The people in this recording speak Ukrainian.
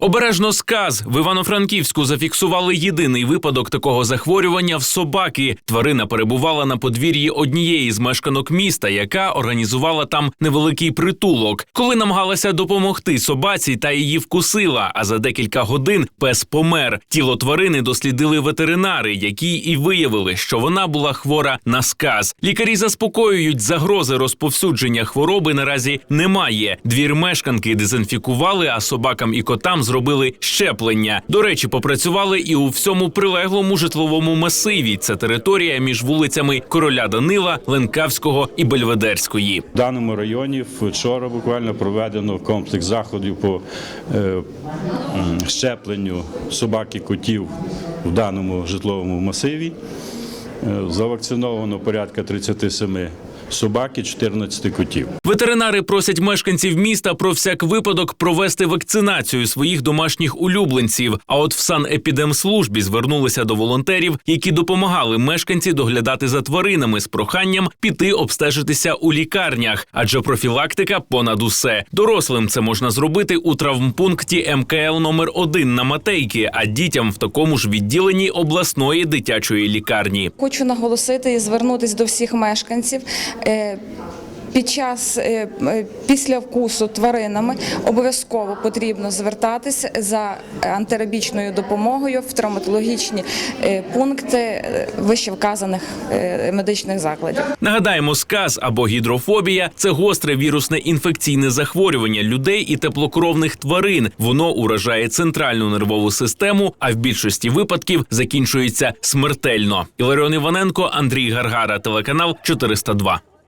Обережно сказ в Івано-Франківську зафіксували єдиний випадок такого захворювання в собаки. Тварина перебувала на подвір'ї однієї з мешканок міста, яка організувала там невеликий притулок. Коли намагалася допомогти собаці, та її вкусила. А за декілька годин пес помер. Тіло тварини дослідили ветеринари, які і виявили, що вона була хвора на сказ. Лікарі заспокоюють, загрози розповсюдження хвороби наразі немає. Двір мешканки дезінфікували, а собакам і котам зробили щеплення. До речі, попрацювали і у всьому прилеглому житловому масиві. Це територія між вулицями Короля Данила, Ленкавського і Бельведерської. В даному районі вчора буквально проведено комплекс заходів по е, щепленню собак і котів в даному житловому масиві. Е, Завакциновано порядка 37 собак і 14 котів. Ветеринари просять мешканців міста про всяк випадок провести вакцинацію своїх домашніх улюбленців. А от в санепідемслужбі звернулися до волонтерів, які допомагали мешканці доглядати за тваринами з проханням піти обстежитися у лікарнях, адже профілактика понад усе. Дорослим це можна зробити у травмпункті МКЛ номер 1 на Матейки, а дітям в такому ж відділенні обласної дитячої лікарні. Хочу наголосити і звернутися до всіх мешканців. Е, Під час е, е, після вкусу тваринами обов'язково потрібно звертатись за антирабічною допомогою в травматологічні пункти вищевказаних медичних закладів. Нагадаємо, сказ або гідрофобія це гостре вірусне інфекційне захворювання людей і теплокровних тварин. Воно уражає центральну нервову систему, а в більшості випадків закінчується смертельно. Іларіон Іваненко, Андрій Гаргара, телеканал 402.